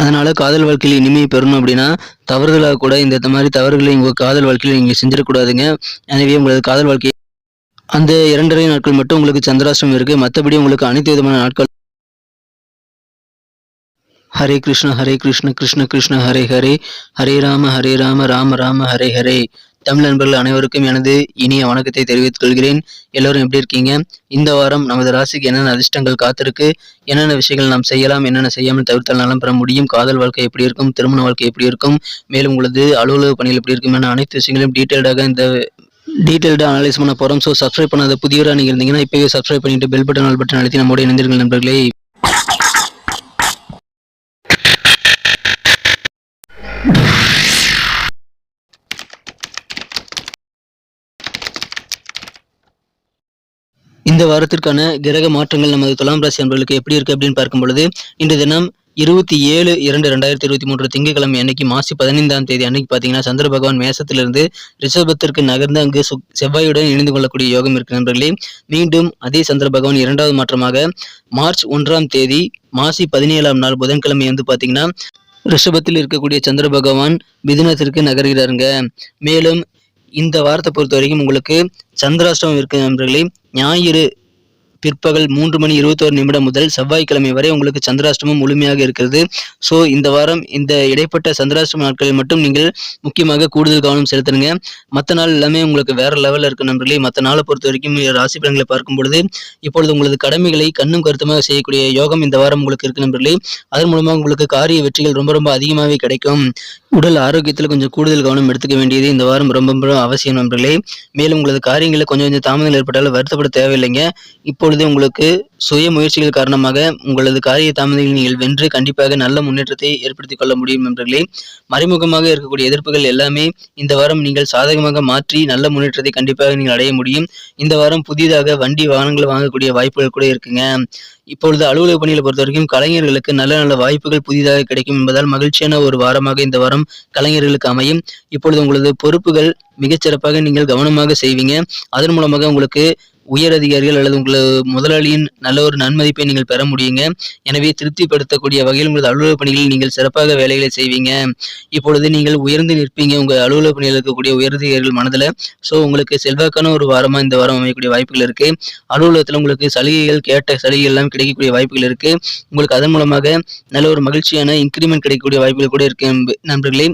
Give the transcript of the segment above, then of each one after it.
அதனால காதல் வாழ்க்கையில் இனிமையை பெறணும் அப்படின்னா தவறுகளாக கூட இந்த மாதிரி தவறுகளை உங்கள் காதல் வாழ்க்கையில் நீங்கள் செஞ்சிடக்கூடாதுங்க. எனவே உங்களது காதல் வாழ்க்கை அந்த இரண்டரை நாட்கள் மட்டும் உங்களுக்கு சந்திராஷ்டிரம் இருக்கு. மற்றபடி உங்களுக்கு அனைத்து விதமான நாட்கள் ஹரே கிருஷ்ண ஹரே கிருஷ்ண கிருஷ்ண கிருஷ்ண ஹரே ஹரே. ஹரே ராம ஹரே ராம ராம ராம ஹரே ஹரே. தமிழ் நண்பர்கள் அனைவருக்கும் எனது இனிய வணக்கத்தை தெரிவித்துக் கொள்கிறேன். எல்லோரும் எப்படி இருக்கீங்க? இந்த வாரம் நமது ராசிக்கு என்னென்ன அதிர்ஷ்டங்கள் காத்திருக்கு? என்னென்ன விஷயங்கள் நாம் செய்யலாம்? என்னென்ன செய்யாமல் தவிர்த்தால் நலம் பெற முடியும்? காதல் வாழ்க்கை எப்படி இருக்கும்? திருமண வாழ்க்கை எப்படி இருக்கும்? மேலும் உங்களது அலுவலக பணிகள் எப்படி இருக்கும்? என அனைத்து விஷயங்களையும் டீட்டெயில்டாக இந்த டீட்டெயில்டாக அனலைஸ் பண்ண போகிறோம் ஸோ சப்ஸ்கிரைப் பண்ணாத புதியவராக நீங்கள் இருந்தீங்கன்னா இப்போவே சப்ஸ்கிரைப் பண்ணிட்டு பெல் பட்டன் ஆல் பட்டன் அழுத்தி நம்முடைய இணைந்திருங்கள் நண்பர்களே. இந்த வாரத்திற்கான கிரக மாற்றங்கள் நமது துலாம் ராசி அன்பர்களுக்கு எப்படி இருக்கு அப்படின்னு பார்க்கும் பொழுது இன்று தினம் இருபத்தி ஏழு இரண்டு ரெண்டாயிரத்தி இருபத்தி மூன்று திங்கட்கிழமை அன்னைக்கு மாசி பதினைந்தாம் தேதி அன்னைக்கு பார்த்தீங்கன்னா சந்திர பகவான் மேசத்திலிருந்து ரிஷபத்திற்கு நகர்ந்து அங்கு செவ்வாயுடன் இணைந்து கொள்ளக்கூடிய யோகம் இருக்கு நண்பர்களே. மீண்டும் அதே சந்திர பகவான் இரண்டாவது மாற்றமாக மார்ச் ஒன்றாம் தேதி மாசி பதினேழாம் நாள் புதன்கிழமை வந்து பார்த்தீங்கன்னா ரிஷபத்தில் இருக்கக்கூடிய சந்திர பகவான் மிதுனத்திற்கு நகர்கிறாருங்க. மேலும் இந்த வாரத்தை பொறுத்த வரைக்கும் உங்களுக்கு சந்திராஷ்டமம் இருக்கு நண்பர்களே. ஞாயிறு பிற்பகல் மூன்று மணி இருபத்தோரு நிமிடம் முதல் செவ்வாய்க்கிழமை வரை உங்களுக்கு சந்திராஷ்டமம் முழுமையாக இருக்கிறது. ஸோ இந்த வாரம் இந்த இடைப்பட்ட சந்திராஷ்டம நாட்களில் மட்டும் நீங்கள் முக்கியமாக கூடுதல் கவனம் செலுத்துங்க. மற்ற நாள் எல்லாமே உங்களுக்கு வேற லெவலில் இருக்கு நண்பர்களே. மற்ற நாளை பொறுத்த வரைக்கும் ராசி பலன்களை பார்க்கும் பொழுது இப்பொழுது உங்களது கடமைகளை கண்ணும் கருத்துமாக செய்யக்கூடிய யோகம் இந்த வாரம் உங்களுக்கு இருக்கு நண்பர்களே. அதன் மூலமாக உங்களுக்கு காரிய வெற்றிகள் ரொம்ப ரொம்ப அதிகமாகவே கிடைக்கும். உடல் ஆரோக்கியத்தில் கொஞ்சம் கூடுதல் கவனம் எடுத்துக்க வேண்டியது இந்த வாரம் ரொம்ப ரொம்ப அவசியம் நண்பர்களே. மேலும் உங்களது காரியங்களில் கொஞ்சம் கொஞ்சம் தாமதங்கள் ஏற்பட்டாலும் வருத்தப்பட தேவையில்லைங்க. இப்பொழுது உங்களுக்கு சுய முயற்சிகள் காரணமாக உங்களது காரிய தாமதங்களை நீங்கள் வென்று கண்டிப்பாக நல்ல முன்னேற்றத்தை ஏற்படுத்திக் கொள்ள முடியும் நண்பர்களே. மறைமுகமாக இருக்கக்கூடிய எதிர்ப்புகள் எல்லாமே இந்த வாரம் நீங்கள் சாதகமாக மாற்றி நல்ல முன்னேற்றத்தை கண்டிப்பாக நீங்கள் அடைய முடியும். இந்த வாரம் புதிதாக வண்டி வாகனங்கள் வாங்கக்கூடிய வாய்ப்புகள் கூட இருக்குங்க. இப்பொழுது அலுவலக பணிகளை பொறுத்த வரைக்கும் கலைஞர்களுக்கு நல்ல நல்ல வாய்ப்புகள் புதிதாக கிடைக்கும் என்பதால் மகிழ்ச்சியான ஒரு வாரமாக இந்த வாரம் கலைஞர்களுக்கு அமையும். இப்பொழுது உங்களது பொறுப்புகள் மிகச்சிறப்பாக நீங்கள் கவனமாக செய்வீங்க. அதன் மூலமாக உங்களுக்கு உயர் அதிகாரிகள் அல்லது உங்களது முதலாளியின் நல்ல ஒரு நன்மதிப்பை நீங்கள் பெற முடியுங்க. எனவே திருப்திப்படுத்தக்கூடிய வகையில் உங்களது அலுவலக பணிகளில் நீங்கள் சிறப்பாக வேலைகளை செய்வீங்க. இப்பொழுது நீங்கள் உயர்ந்து நிற்பீங்க. உங்கள் அலுவலக பணியில் இருக்கக்கூடிய உயர் அதிகாரிகள் மனதில். ஸோ உங்களுக்கு செல்வாக்கான ஒரு வாரமாக இந்த வாரம் அமையக்கூடிய வாய்ப்புகள் இருக்கு. அலுவலகத்தில் உங்களுக்கு சலுகைகள் கேட்ட சலுகைகள் எல்லாம் கிடைக்கக்கூடிய வாய்ப்புகள் இருக்கு. உங்களுக்கு அதன் மூலமாக நல்ல ஒரு மகிழ்ச்சியான இன்க்ரிமெண்ட் கிடைக்கக்கூடிய வாய்ப்புகள் கூட இருக்கு. நண்பர்களே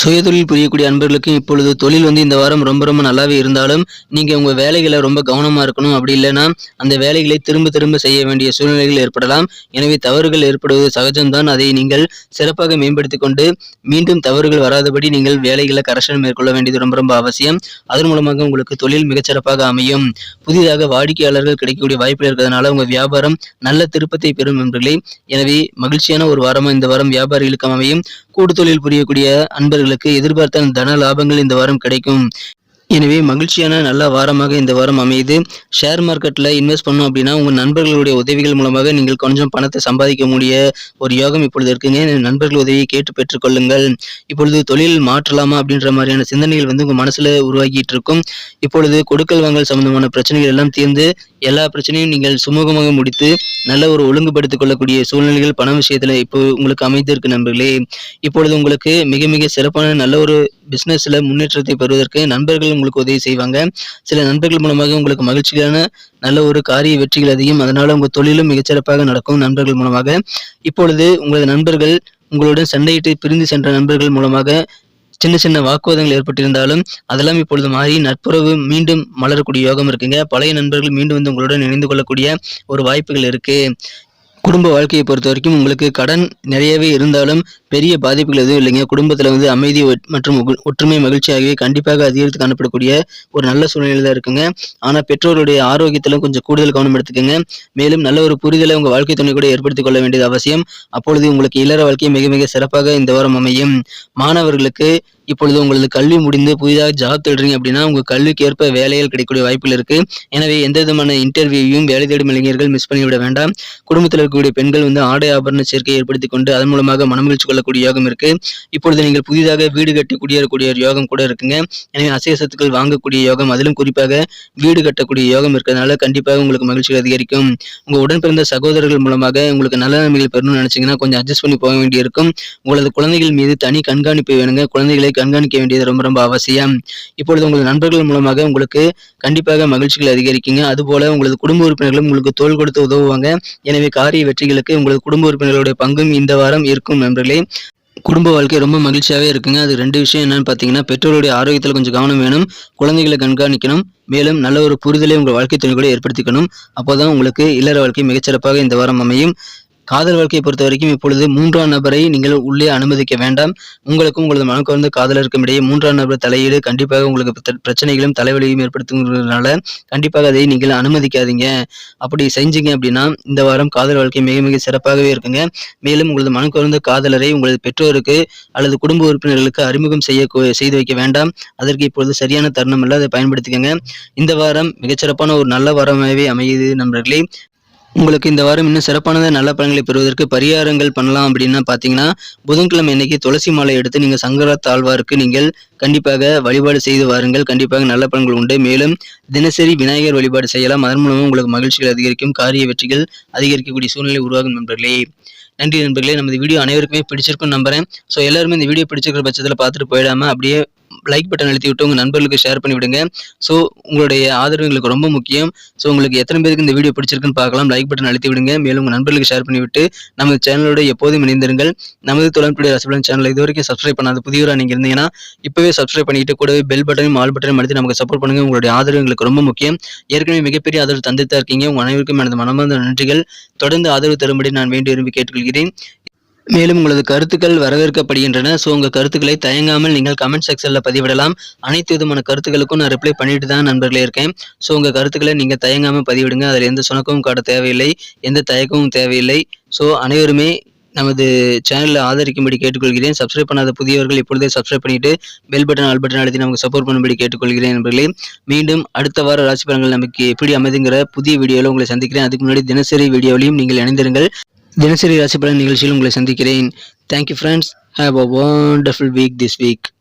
சுயதொழில் புரியக்கூடிய அன்பர்களுக்கு இப்பொழுது தொழில் வந்து இந்த வாரம் ரொம்ப ரொம்ப நல்லாவே இருந்தாலும் நீங்க உங்க வேலைகளை ரொம்ப கவனமா இருக்கணும். அப்படி இல்லைன்னா அந்த வேலைகளை திரும்ப திரும்ப செய்ய வேண்டிய சூழ்நிலைகள் ஏற்படலாம். எனவே தவறுகள் ஏற்படுவது சகஜம்தான். அதை நீங்கள் சிறப்பாக மேம்படுத்தி கொண்டு மீண்டும் தவறுகள் வராதபடி நீங்கள் வேலைகளை கரெக்ஷன் மேற்கொள்ள வேண்டியது ரொம்ப ரொம்ப அவசியம். அதன் மூலமாக உங்களுக்கு தொழில் மிகச்சிறப்பாக அமையும். புதிதாக வாடிக்கையாளர்கள் கிடைக்கக்கூடிய வாய்ப்புகள் இருக்கிறதுனால உங்க வியாபாரம் நல்ல திருப்பத்தை பெறும் நண்பர்களே. எனவே மகிழ்ச்சியான ஒரு வாரமா இந்த வாரம் வியாபாரிகளுக்கு அமையும். கூட்டு தொழில் புரியக்கூடிய அன்பர்களுக்கு எதிர்பார்த்த தன லாபங்கள் இந்த வாரம் கிடைக்கும். எனவே மகிழ்ச்சியான நல்ல வாரமாக இந்த வாரம் அமையுது. ஷேர் மார்க்கெட்டில் இன்வெஸ்ட் பண்ணோம் அப்படின்னா உங்கள் நண்பர்களுடைய உதவிகள் மூலமாக நீங்கள் கொஞ்சம் பணத்தை சம்பாதிக்க முடிய ஒரு யோகம் இப்பொழுது இருக்குங்க. நண்பர்கள் உதவியை கேட்டு பெற்றுக்கொள்ளுங்கள். இப்பொழுது தொழில் மாற்றலாமா அப்படின்ற மாதிரியான சிந்தனைகள் வந்து உங்கள் மனசில் உருவாக்கிட்டு இருக்கும் இப்பொழுது கொடுக்கல் வாங்கல் சம்பந்தமான பிரச்சனைகள் எல்லாம் தீர்ந்து எல்லா பிரச்சனையும் நீங்கள் சுமூகமாக முடித்து நல்ல ஒரு ஒழுங்குபடுத்திக் கொள்ளக்கூடிய சூழ்நிலைகள் பண விஷயத்தில் இப்போ உங்களுக்கு அமைந்திருக்கு நண்பர்களே. இப்பொழுது உங்களுக்கு மிக மிக சிறப்பான நல்ல ஒரு பிஸ்னஸில் முன்னேற்றத்தை பெறுவதற்கு நண்பர்கள் உங்களுக்கு உதவி செய்வாங்க. சில நண்பர்கள் மூலமாக உங்களுக்கு மகிழ்ச்சியான நல்ல ஒரு காரிய வெற்றிகள் அதிகம். அதனால் உங்கள் தொழிலும் மிகச்சிறப்பாக நடக்கும் நண்பர்கள் மூலமாக. இப்பொழுது உங்களது நண்பர்கள் உங்களுடன் சண்டையிட்டு பிரிந்து சென்ற நண்பர்கள் மூலமாக சின்ன சின்ன வாக்குவாதங்கள் ஏற்பட்டிருந்தாலும் அதெல்லாம் இப்பொழுது மாறி நட்புறவு மீண்டும் மலரக்கூடிய யோகம் இருக்குங்க. பழைய நண்பர்கள் மீண்டும் வந்து உங்களுடன் இணைந்து கொள்ளக்கூடிய ஒரு வாய்ப்புகள் இருக்குது குடும்ப வாழ்க்கையை பொறுத்த வரைக்கும் உங்களுக்கு கடன் நிறையவே இருந்தாலும் பெரிய பாதிப்புகள் எதுவும் இல்லைங்க. குடும்பத்தில் வந்து அமைதி மற்றும் ஒற்றுமை மகிழ்ச்சி ஆகியவை கண்டிப்பாக அதிகரித்து காணப்படக்கூடிய ஒரு நல்ல சூழ்நிலை தான் இருக்குங்க. ஆனால் பெற்றோருடைய ஆரோக்கியத்திலும் கொஞ்சம் கூடுதல் கவனம் எடுத்துக்கோங்க. மேலும் நல்ல ஒரு புரிதலை உங்கள் வாழ்க்கை துணை கூட ஏற்படுத்திக் கொள்ள வேண்டியது அவசியம். அப்பொழுது உங்களுக்கு இல்லற வாழ்க்கை மிக மிக சிறப்பாக இந்த வாரம் அமையும். மாணவர்களுக்கு இப்பொழுது உங்களது கல்வி முடிந்து புதிதாக ஜாப் தேடுறீங்க அப்படின்னா உங்க கல்விக்கு ஏற்ப வேலைகள் கிடைக்கக்கூடிய வாய்ப்புகள் இருக்கு. எனவே எந்த விதமான இன்டர்வியூவையும் வேலை தேடும் இளைஞர்கள் மிஸ் பண்ணிவிட வேண்டாம். குடும்பத்தில் இருக்கக்கூடிய பெண்கள் வந்து ஆடை ஆபரண சேர்க்கையை ஏற்படுத்தி கொண்டு அதன் மூலமாக மனமகிழ்ச்சி கொள்ள கொள்ளக்கூடிய யோகம் இருக்கு. இப்பொழுது நீங்கள் புதிதாக வீடு கட்டி குடியேறக்கூடிய ஒரு யோகம் கூட இருக்குங்க. எனவே அசைய சொத்துக்கள் வாங்கக்கூடிய யோகம் அதிலும் குறிப்பாக வீடு கட்டக்கூடிய யோகம் இருக்கிறதுனால கண்டிப்பாக உங்களுக்கு மகிழ்ச்சி அதிகரிக்கும். உங்க உடன் பிறந்த சகோதரர்கள் மூலமாக உங்களுக்கு நல்ல நன்மைகள் பெறணும்னு நினைச்சீங்கன்னா கொஞ்சம் அட்ஜஸ்ட் பண்ணி போக வேண்டியிருக்கும். உங்களது குழந்தைகள் மீது தனி கண்காணிப்பு வேணுங்க. குழந்தைகளை கண்காணிக்க வேண்டியது ரொம்ப ரொம்ப அவசியம். இப்பொழுது உங்களது நண்பர்கள் மூலமாக உங்களுக்கு கண்டிப்பாக மகிழ்ச்சிகள் அதிகரிக்குங்க. அதுபோல உங்களது குடும்ப உறுப்பினர்களும் உங்களுக்கு தோள் கொடுத்து உதவுவாங்க. எனவே காரிய வெற்றிகளுக்கு உங்களது குடும்ப உறுப்பினர்களுடைய பங்கும் இந்த வாரம் இருக்கும் நண்பர்களே. குடும்ப வாழ்க்கை ரொம்ப மகிழ்ச்சியாகவே இருக்குங்க. அது ரெண்டு விஷயம் என்னன்னு பார்த்தீங்கன்னா பெற்றோருடைய ஆரோக்கியத்தில் கொஞ்சம் கவனம் வேணும். குழந்தைகளை கண்காணிக்கணும். மேலும் நல்ல ஒரு புரிதலை உங்கள் வாழ்க்கை துணை கூட ஏற்படுத்திக்கணும். அப்போதான் உங்களுக்கு இல்லற வாழ்க்கை மிகச்சிறப்பாக இந்த வாரம் அமையும். காதல் வாழ்க்கையை பொறுத்த வரைக்கும் இப்பொழுது மூன்றாம் நபரை நீங்கள் உள்ளே அனுமதிக்க வேண்டாம். உங்களுக்கும் உங்களது மனக்குறந்த காதலருக்கும் இடையே மூன்றாம் நபர் தலையீடு கண்டிப்பாக உங்களுக்கு பிரச்சனைகளும் தலைவலியும் ஏற்படுத்துங்கிறதுனால கண்டிப்பாக அதை நீங்கள் அனுமதிக்காதீங்க. அப்படி செஞ்சீங்க அப்படின்னா இந்த வாரம் காதல் வாழ்க்கை மிக மிக சிறப்பாகவே இருக்குங்க. மேலும் உங்களது மனக்குறந்த காதலரை உங்களது பெற்றோருக்கு அல்லது குடும்ப உறுப்பினர்களுக்கு அறிமுகம் செய்ய செய்து வைக்க வேண்டாம். அதற்கு இப்பொழுது சரியான தருணம் இல்லை அதை பயன்படுத்திக்கங்க. இந்த வாரம் மிகச்சிறப்பான ஒரு நல்ல வாரமாகவே அமையுது நண்பர்களே. உங்களுக்கு இந்த வாரம் இன்னும் சிறப்பானதாக நல்ல பலன்களை பெறுவதற்கு பரிகாரங்கள் பண்ணலாம் அப்படின்னா பார்த்தீங்கன்னா புதன்கிழமை அன்னைக்கு துளசி மாலை எடுத்து நீங்கள் சங்கர தாழ்வாருக்கு நீங்கள் கண்டிப்பாக வழிபாடு செய்து வாருங்கள். கண்டிப்பாக நல்ல பலன்கள் உண்டு. மேலும் தினசரி விநாயகர் வழிபாடு செய்யலாம். அதன் மூலமும் உங்களுக்கு மகிழ்ச்சிகள் அதிகரிக்கும். காரிய வெற்றிகள் அதிகரிக்கக்கூடிய சூழ்நிலை உருவாகும் நண்பர்களே. நன்றி நண்பர்களே. நமது வீடியோ அனைவருக்குமே பிடிச்சிருக்கும் நம்புறேன். ஸோ எல்லாருமே இந்த வீடியோ பிடிச்சிருக்கிற பட்சத்தில் பார்த்துட்டு போயிடாம அப்படியே லைக் பட்டன் அழுத்தி விட்டு உங்கள் நண்பர்களுக்கு ஷேர் பண்ணி விடுங்க. ஸோ உங்களுடைய ஆதரவு எங்களுக்கு ரொம்ப முக்கியம். ஸோ உங்களுக்கு எத்தனை பேருக்கு இந்த வீடியோ பிடிச்சிருக்குன்னு பார்க்கலாம். லைக் பட்டன் அழுத்தி விடுங்க. மேலும் உங்கள் நண்பர்களுக்கு ஷேர் பண்ணிவிட்டு நமது சேனலோட எப்போதும் இணைந்திருங்கள். நமது தொழில்நுட்ப ரசபலன் சேனல் இது வரைக்கும் சப்ஸ்கிரைப் பண்ணாத புதியவராக நீங்கள் இருந்தீங்கன்னா இப்போவே சப்ஸ்கிரைப் பண்ணிட்டு கூடவே பெல் பட்டனையும் ஆல் பட்டனையும் அழுத்தி நமக்கு சப்போர்ட் பண்ணுங்கள் உங்களுடைய ஆதரவு எங்களுக்கு ரொம்ப முக்கியம். ஏற்கனவே மிகப்பெரிய ஆதரவு தந்துட்டு தான் இருக்கீங்க. உங்கள் அனைவருக்கும் எனது மனமார்ந்த நன்றிகள். தொடர்ந்து ஆதரவு தரும்படி நான் வேண்டி விரும்பி கேட்டுக்கொள்கிறேன் மேலும் உங்களது கருத்துக்கள் வரவேற்கப்படுகின்றன. ஸோ உங்கள் கருத்துக்களை தயங்காமல் நீங்கள் கமெண்ட் செக்ஷனில் பதிவிடலாம். அனைத்து விதமான கருத்துக்களுக்கும் நான் ரிப்ளை பண்ணிட்டு தான் நண்பர்களே இருக்கேன். ஸோ உங்கள் கருத்துக்களை நீங்கள் தயங்காமல் பதிவிடுங்க. அதில் எந்த சுணக்கமும் காட்ட தேவையில்லை. எந்த தயக்கமும் தேவையில்லை. ஸோ அனைவருமே நமது சேனலில் ஆதரிக்கும்படி கேட்டுக்கொள்கிறேன். சப்ஸ்கிரைப் பண்ணாத புதியவர்கள் இப்பொழுதே சப்ஸ்கிரைப் பண்ணிட்டு பெல் பட்டன் ஆல் பட்டன் அழுத்தி நமக்கு சப்போர்ட் பண்ணும்படி கேட்டுக்கொள்கிறேன் நண்பர்களே. மீண்டும் அடுத்த வார ராசி பலன்கள் நமக்கு எப்படி அமைதுங்கிற புதிய வீடியோவில் உங்களை சந்திக்கிறேன். அதுக்கு முன்னாடி தினசரி வீடியோவிலையும் நீங்கள் இணைந்திருங்கள். தினசரி ராசி பலன் நிகழ்ச்சியில் உங்களை சந்திக்கிறேன். Thank you friends have a wonderful week this week